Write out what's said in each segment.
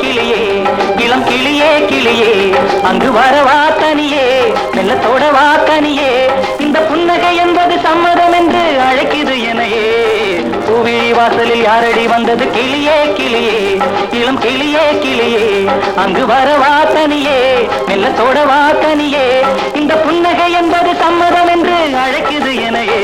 கிளியே இளம் கிளியே கிளியே அங்கு வரவா தனியே வெள்ளத்தோட வா தனியே. இந்த புன்னகை என்பது சம்மதம் என்று அழைக்குது எனையே பூவிழி வாசலில் யாரடி வந்தது? கிளியே கிளியே இளம் கிளியே கிளியே அங்கு வரவா தனியே வெள்ளத்தோட வா தனியே. இந்த புன்னகை என்பது சம்மதம் என்று அழைக்குது எனையே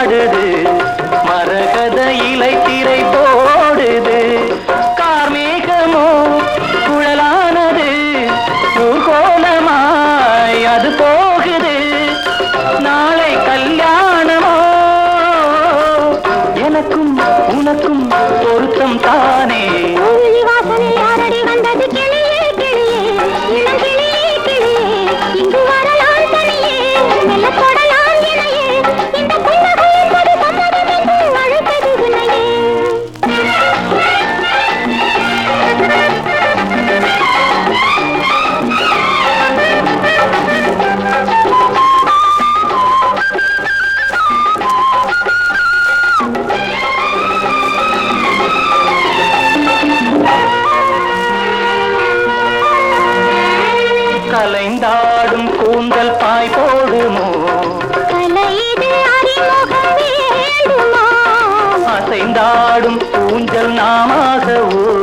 ஆடுது மரகத இலை திரை போ ஊஞ்சல் நாமாக ஓ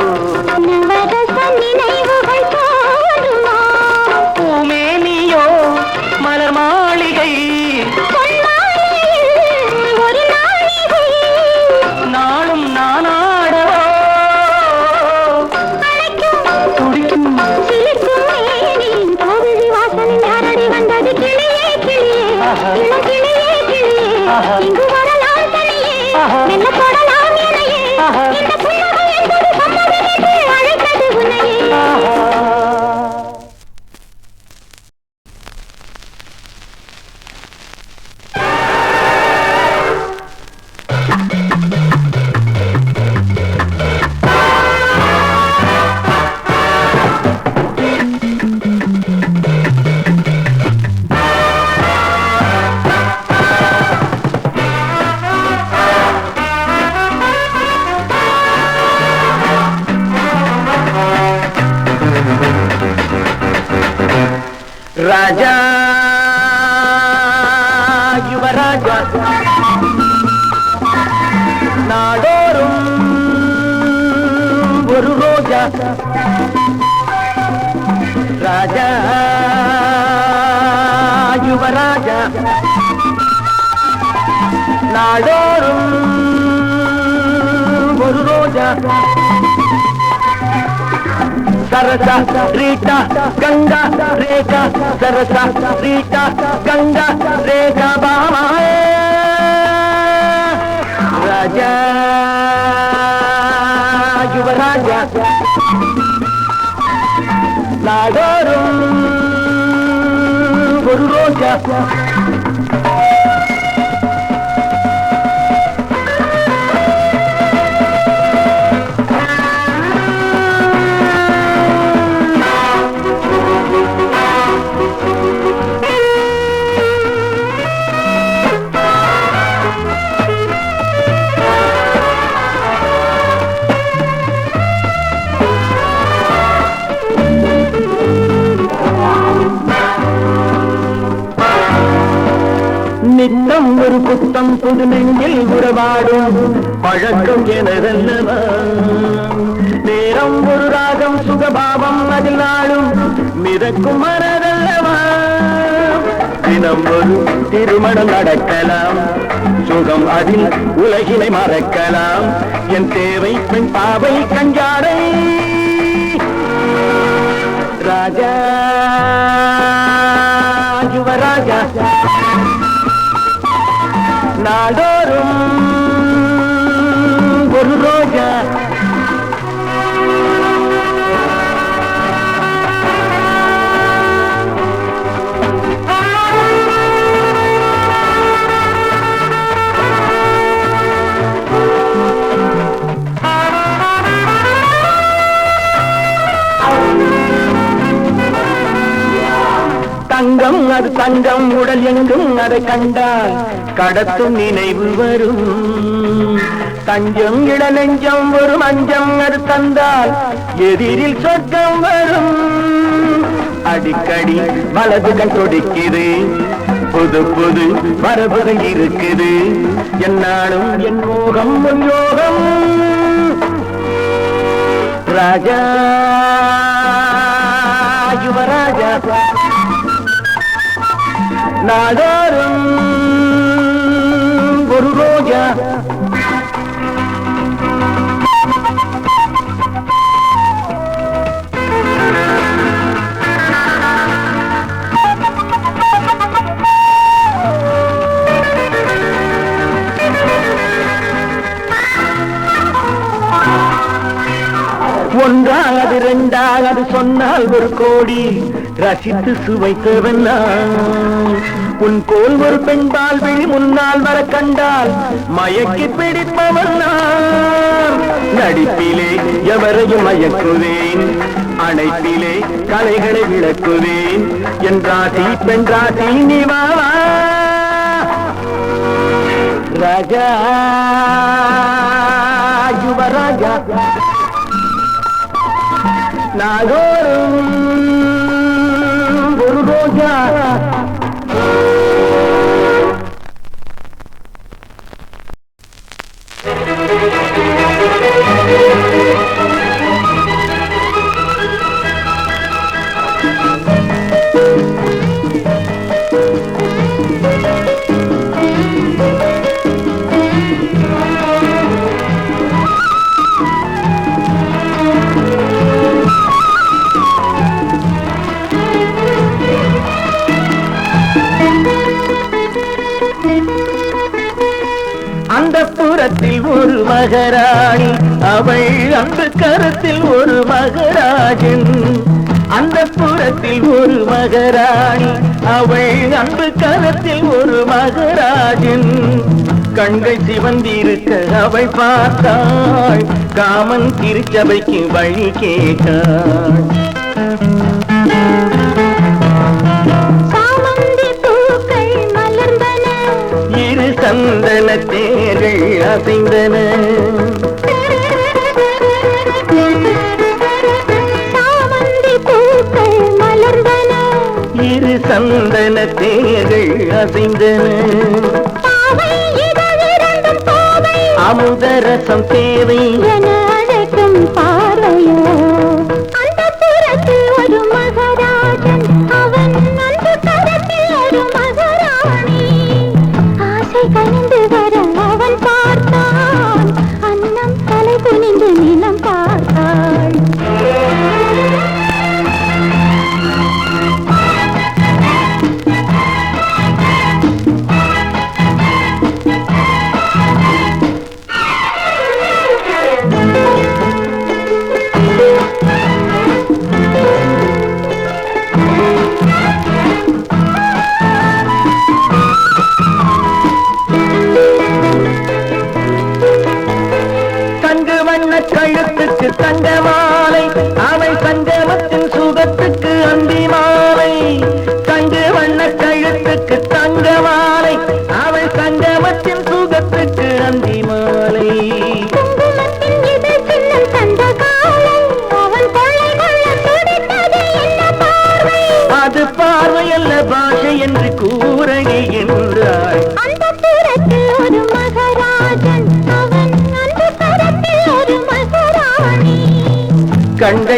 రాజా యువరాజా నాడోరు ஒரு ரோஜா ராஜா யுவராஜா நாடோறும் ஒரு ரோஜா సరస రీట గంగా రేఖ సరస రీట గంగా. வாடும் பழக்கம் எனதல்லவா நேரம் ஒரு ராகம் சுகபாவம் அதில் நாளும் மிதக்கும் மனதல்லவா? தினம் ஒரு திருமணம் நடக்கலாம். சுகம் அதில் உலகினை மறக்கலாம். என் தேவை பெண் பாவை கஞ்சாடை. ராஜா யுவராஜா. நாடோறும் அது தங்கம் உடல் எங்கும் அதை கண்டால் கடத்தும் நினைவு வரும். தஞ்சம் இளநெஞ்சம் வரும் அஞ்சம் அது தந்தால் எதிரில் சொர்க்கம் வரும். அடிக்கடி வலதுகள் தொடிக்குது. புது புது மரபுகள் இருக்குது. என்னாலும் என் மோகம் உன் யோகம். ராஜா. நாடோறும் ஒரு ரோஜா ஒன்றாவது ரெண்டாவது சொன்னால் ஒரு கோடி ரசித்து சுவைத்தவன் நான். புன்கோல் ஒரு பெண்பால் விழி முன்னால் வர கண்டால் மயக்கி பிடிப்பவன் நடிப்பிலே எவரையும் மயக்குவேன். அணைப்பிலே கலைகளை விளக்குவேன். என் ராசி பெண் ராசி நீ ராஜா யுவராஜா. நாகோரும் ஒரு ரோஜா. மகராணி. அவள் அந்த கரத்தில் ஒரு மகராஜன். அந்த புறத்தில் ஒரு மகராணி. அவள் அந்த கரத்தில் ஒரு மகராஜன். கண்கள் சிவந்திருக்க அவள் பார்த்தாள். காமன் திருச்சபைக்கு வழி கேட்டாள். தேவை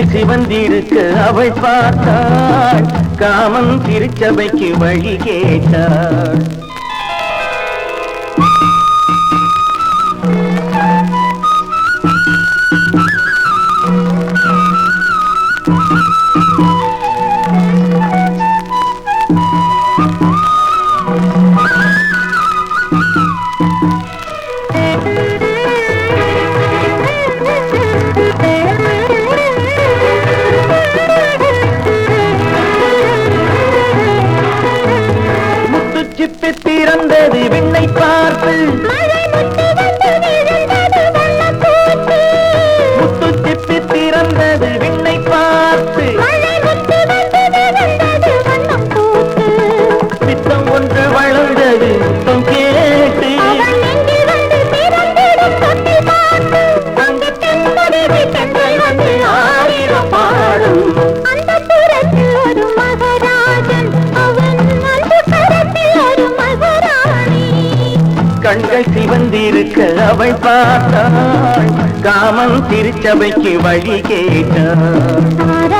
கண்கள் சிவந்திருக்க அவள் பார்த்தாள். காமன் திருச்சபைக்கு வழி கேட்டாள். இருக்க அவள் பார்த்தாள். காமன் திருச்சபைக்கு வழி கேட்டாள்.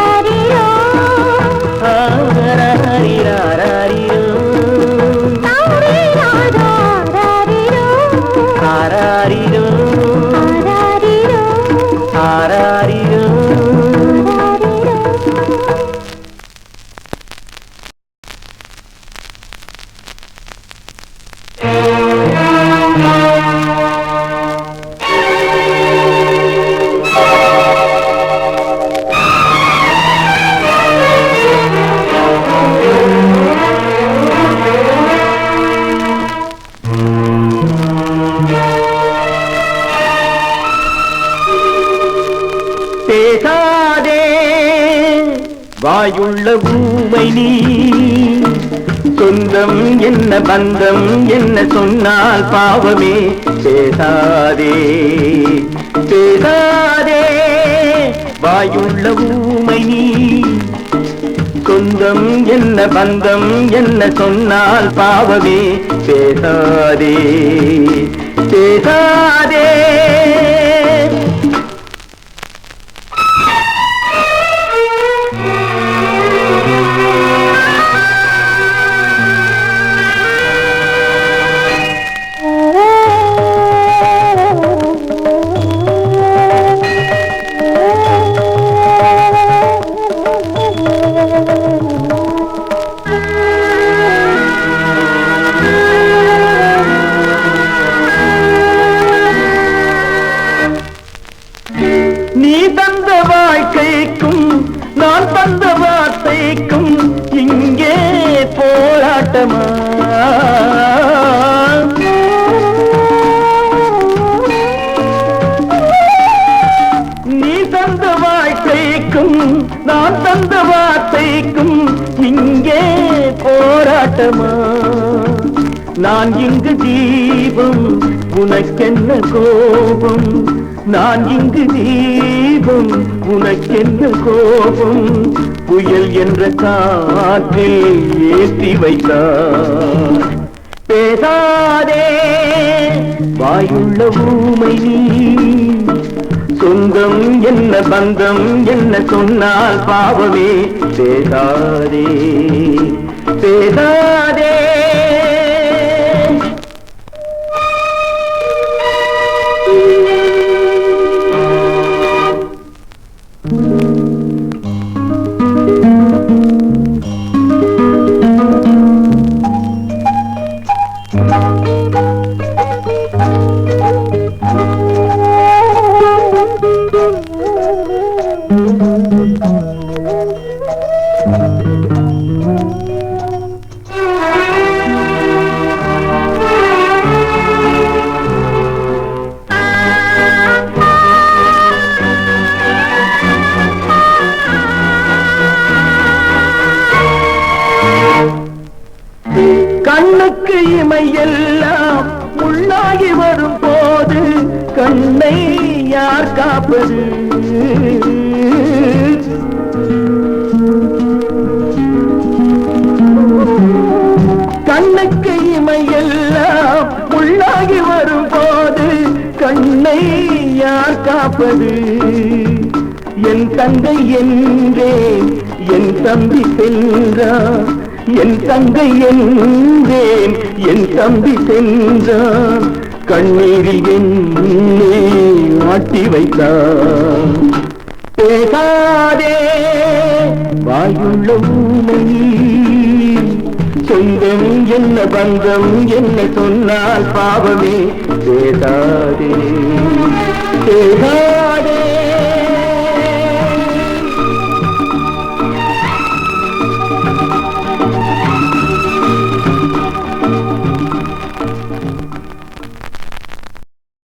பேசாதே. வாயுள்ள ஊமை நீ. சொந்தம் என்ன பந்தம் என்ன சொன்னால் பாவமே. பேசாதே. பேசாதே. வாயுள்ள ஊமை நீ. சொந்தம் என்ன பந்தம் என்ன சொன்னால் பாவமே. பேசாதே. பேசாதே. போராட்டமா நீ தந்த வாழ்க்கைக்கும் நான் தந்த வார்த்தைக்கும் இங்கே போராட்டமா? நான் இங்கு தீபம் உனக்கென்ன கோபம்? நான் இங்கு தீபம் உனக்கென்ன கோபம் புயல் என்ற காற்றில் ஏற்றி வைத்தார். பேசாதே வாயுள்ள ஊமை நீ. சொந்தம் என்ன பந்தம் என்ன சொன்னால் பாவமே. பேசாதே பேசாதே. எல்லாம் உள்ளாகி வரும் போது கண்ணை யார் காப்பது? கண்ணுக்கு இமையெல்லாம் உள்ளாகி வரும் போது கண்ணை யார் காப்பது? என் தங்கை என்றே என் தம்பி சென்றான் என் தங்கை என்றேன் என் தம்பி சென்றான். கண்ணீரில் என்னே ஆட்டி வைத்தான். பேசாதே வாயுள்ள ஊமை. சொந்தம் என்ன பந்தம் என்ன சொன்னால் பாவமே. பேசாதே